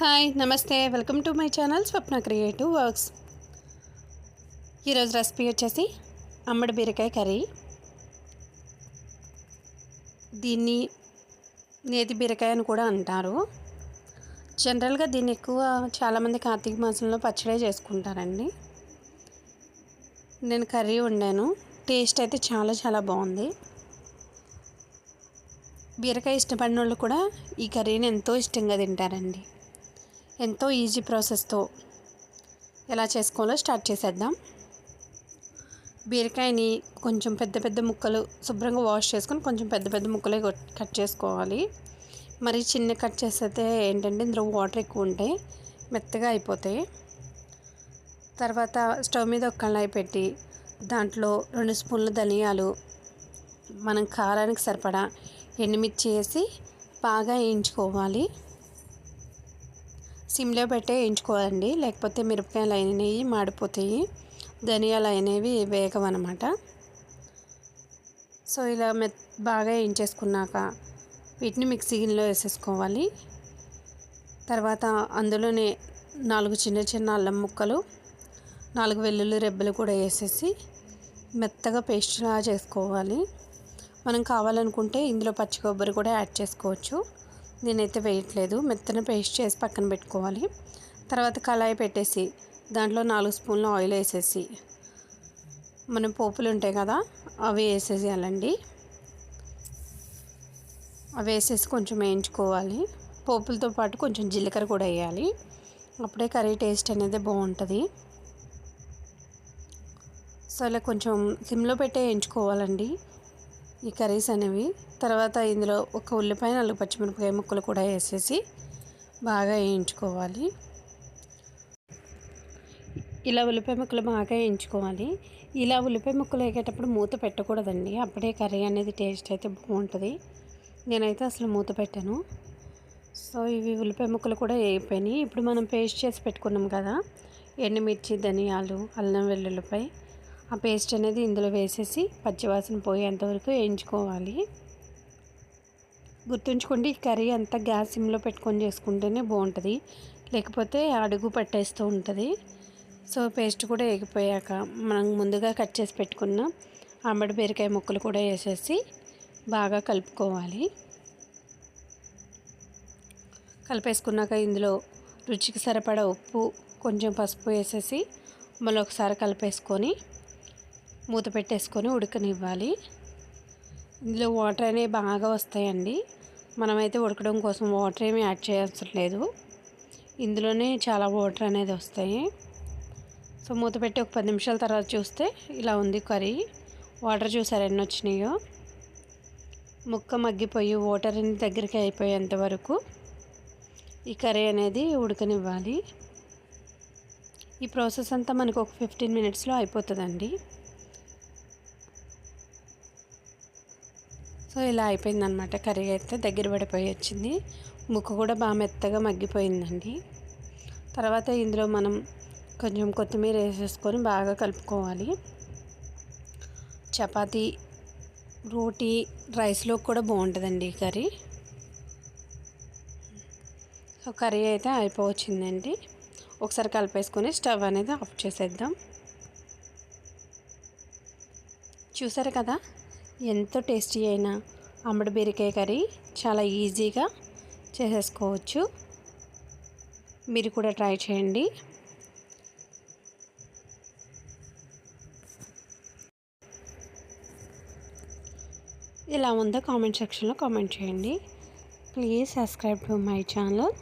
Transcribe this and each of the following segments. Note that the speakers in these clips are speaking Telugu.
హాయ్ నమస్తే. Welcome to my channel Swapna creative works. ఈరోజు రెసిపీ వచ్చేసి అమ్మడి బీరకాయ కర్రీ. దీన్ని నేతి బీరకాయ అని కూడా అంటారు. జనరల్గా దీన్ని ఎక్కువ చాలామంది కార్తీక మాసంలో పచ్చడే చేసుకుంటారండి. నేను కర్రీ వండాను. టేస్ట్ అయితే చాలా చాలా బాగుంది. బీరకాయ ఇష్టపడిన వాళ్ళు కూడా ఈ కర్రీని ఎంతో ఇష్టంగా తింటారండి. ఎంతో ఈజీ ప్రాసెస్తో ఎలా చేసుకోవాలో స్టార్ట్ చేసేద్దాం. బీరకాయని కొంచెం పెద్ద పెద్ద ముక్కలు శుభ్రంగా వాష్ చేసుకొని కొంచెం పెద్ద పెద్ద ముక్కలే కట్ చేసుకోవాలి. మరి చిన్న కట్ చేస్తే ఏంటంటే ఇందులో వాటర్ ఎక్కువ ఉంటాయి మెత్తగా అయిపోతాయి. తర్వాత స్టవ్ మీద ఒక కళాయి పెట్టి దాంట్లో రెండు స్పూన్ల ధనియాలు మనం కారానికి సరిపడా ఎండుమిర్చి వేసి బాగా వేయించుకోవాలి. సిమ్లో పెట్టే వేయించుకోవాలండి. లేకపోతే మిరపకాయలు అయినవి మాడిపోతాయి. ధనియాలు అనేవి వేగవన్నమాట. సో ఇలా మె బాగా వేయించేసుకున్నాక వీటిని మిక్సీలో వేసేసుకోవాలి. తర్వాత అందులోనే నాలుగు చిన్న చిన్న అల్లం ముక్కలు నాలుగు వెల్లుల్లి రెబ్బలు కూడా వేసేసి మెత్తగా పేస్ట్లా చేసుకోవాలి. మనం కావాలనుకుంటే ఇందులో పచ్చి కొబ్బరి కూడా యాడ్ చేసుకోవచ్చు. నేనైతే వేయట్లేదు. మెత్తన పేస్ట్ చేసి పక్కన పెట్టుకోవాలి. తర్వాత కళాయి పెట్టేసి దాంట్లో నాలుగు స్పూన్ల ఆయిల్ వేసేసి మన పోపులు ఉంటాయి కదా అవి వేసేసేయాలండి. అవి వేసేసి కొంచెం వేయించుకోవాలి. పోపులతో పాటు కొంచెం జీలకర్ర కూడా వేయాలి. అప్పుడే కర్రీ టేస్ట్ అనేది బాగుంటుంది. సో ఇలా కొంచెం సిమ్లో పెట్టే వేయించుకోవాలండి. ఈ కర్రీస్ అనేవి. తర్వాత ఇందులో ఒక ఉల్లిపాయ నాలుగు పచ్చిమిరపకాయ ముక్కలు కూడా వేసేసి బాగా వేయించుకోవాలి. ఇలా ఉల్లిపాయ ముక్కలు బాగా వేయించుకోవాలి. ఇలా ఉల్లిపాయ ముక్కలు వేగేటప్పుడు మూత పెట్టకూడదండి. అప్పుడే కర్రీ అనేది టేస్ట్ అయితే బాగుంటుంది. నేనైతే అసలు మూత పెట్టాను. సో ఇవి ఉల్లిపాయ ముక్కలు కూడా వేయిపోయినాయి ఇప్పుడు మనం పేస్ట్ చేసి పెట్టుకున్నాం కదా ఎండుమిర్చి ధనియాలు అల్లం వెల్లుల్లిపాయ. ఆ పేస్ట్ అనేది ఇందులో వేసేసి పచ్చివాసన పోయేంతవరకు వేయించుకోవాలి. గుర్తుంచుకోండి ఈ కర్రీ అంతా గ్యాస్ సిమ్లో పెట్టుకొని చేసుకుంటేనే బాగుంటుంది. లేకపోతే అడుగు పట్టేస్తూ ఉంటుంది. సో పేస్ట్ కూడా ఎగిపోయాక మనం ముందుగా కట్ చేసి పెట్టుకున్న అంబడి బీరకాయ ముక్కలు కూడా వేసేసి బాగా కలుపుకోవాలి. కలిపేసుకున్నాక ఇందులో రుచికి సరిపడా ఉప్పు కొంచెం పసుపు వేసేసి మళ్ళీ ఒకసారి కలిపేసుకొని మూత పెట్టేసుకొని ఉడకనివ్వాలి. ఇందులో వాటర్ అనేవి బాగా వస్తాయండి. మనమైతే ఉడకడం కోసం వాటర్ ఏమీ యాడ్ చేయాల్సిన లేదు. ఇందులోనే చాలా వాటర్ అనేది వస్తాయి. సో మూత పెట్టి ఒక పది నిమిషాల తర్వాత చూస్తే ఇలా ఉంది కర్రీ. వాటర్ చూసారు ఎన్ని వచ్చినాయో? ముక్క మగ్గిపోయి వాటర్ దగ్గరికి అయిపోయేంత వరకు ఈ కర్రీ అనేది ఉడకనివ్వాలి. ఈ ప్రాసెస్ అంతా మనకు ఒక ఫిఫ్టీన్ మినిట్స్లో అయిపోతుందండి. సో ఇలా అయిపోయిందనమాట కర్రీ అయితే దగ్గర పడిపోయి వచ్చింది. ముక్కు కూడా బాగా మెత్తగా మగ్గిపోయిందండి. తర్వాత ఇందులో మనం కొంచెం కొత్తిమీర వేసేసుకొని బాగా కలుపుకోవాలి. చపాతీ రోటీ రైస్లో కూడా బాగుంటుందండి కర్రీ. సో కర్రీ అయితే అయిపోవచ్చిందండి. ఒకసారి కలిపేసుకొని స్టవ్ అనేది ఆఫ్ చేసేద్దాం. చూసారు కదా? ఎంతో టేస్టీ అయిన అమ్మడి బీరకాయ కర్రీ చాలా ఈజీగా చేసేసుకోవచ్చు. మీరు కూడా ట్రై చేయండి. ఇలా ఉందో కామెంట్ సెక్షన్లో కామెంట్ చేయండి. Please subscribe to my channel.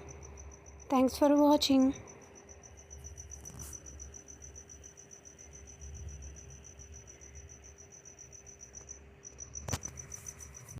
Thanks for watching.